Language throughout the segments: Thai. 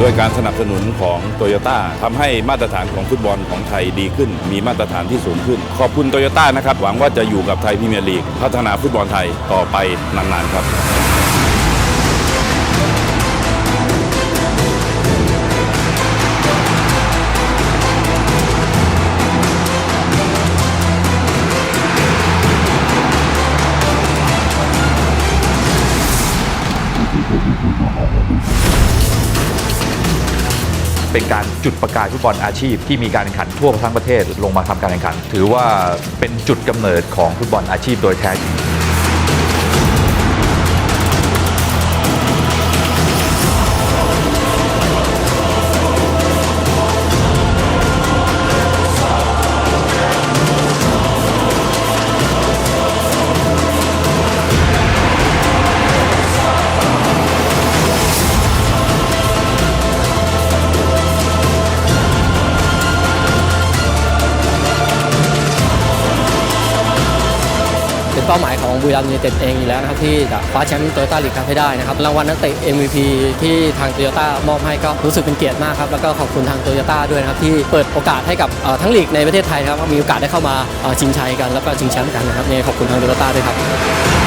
ด้วยการสนับสนุนของโตโยต้าทำให้มาตรฐานของฟุตบอลของไทยดีขึ้น มีมาตรฐานที่สูงขึ้น ขอบคุณโตโยต้านะครับ หวังว่าจะอยู่กับไทยพรีเมียร์ลีก พัฒนาฟุตบอลไทยต่อไปนานๆครับ เป็นการจุดประกายฟุตบอลอาชีพ ที่มีการแข่งขันทั่วทั้งประเทศลงมาทำการแข่งขัน ถือว่าเป็นจุดกำเนิดของฟุตบอลอาชีพโดยแท้จริง เป้าหมายของบุรีรัมย์ยูไนเต็ดเองอยู่แล้วนะครับที่จะคว้าแชมป์โตโยต้าลีกครับให้ได้นะครับรางวัลนักเตะ MVP ที่ทางโตโยต้ามอบให้ก็รู้สึกเป็นเกียรติมากครับแล้วก็ขอบคุณทางโตโยต้าด้วยนะครับที่เปิดโอกาสให้กับทั้งลีกในประเทศไทยนะครับมีโอกาสได้เข้ามาชิงชัยกันแล้วก็ชิงแชมป์กันนะครับเนี่ยขอบคุณทางโตโยต้าด้วยครับ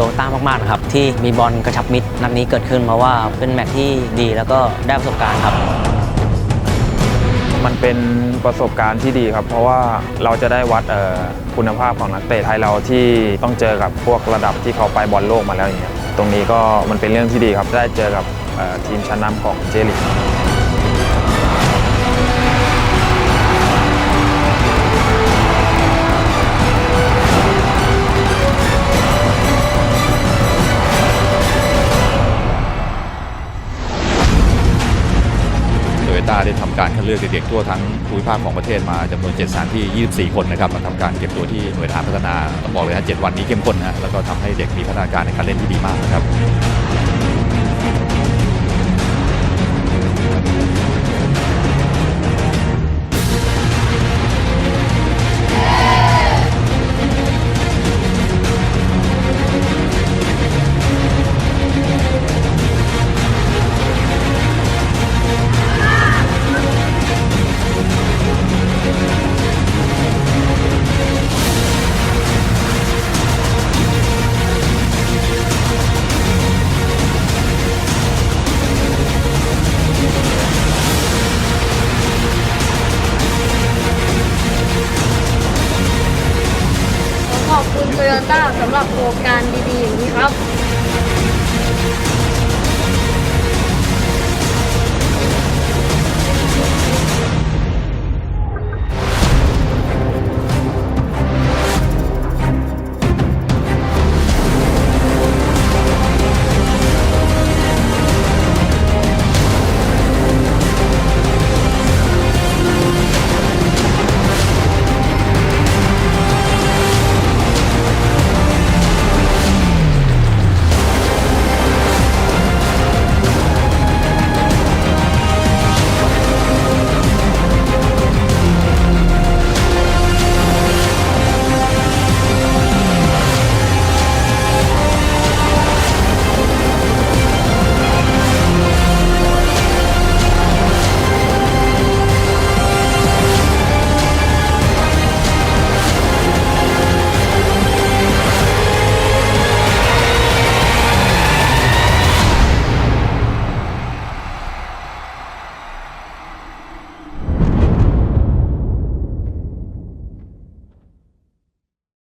โตต้ามากๆนะครับที่มีบอลกระชับมิตรนัดนี้เกิดขึ้นเพราะว่าเป็นแมตช์ที่ดีแล้วก็ได้ประสบการณ์ครับ มันเป็นประสบการณ์ที่ดีครับ เพราะว่าเราจะได้วัดออคุณภาพของนักเตะไทยเราที่ต้องเจอกับพวกระดับที่เขาไปบอลโลกมาแล้วอย่างเงี้ยตรงนี้ก็มันเป็นเรื่องที่ดีครับได้เจอกับออทีมชั้นนำของเจลีก ต้าได้ทำการคัดเลือกเด็กๆทั่วทั้งภูมิภาคของประเทศมาจำนวน 7 สถานที่ 24 คนนะครับมาทำการเก็บตัวที่หน่วยทหารพัฒนาต้องบอกเลยนะ7วันนี้เข้มข้นนะแล้วก็ทำให้เด็กมีพัฒนาการในการเล่นที่ดีมากนะครับ โยต้าสำหรับโครงการดีๆอย่างนี้ครับ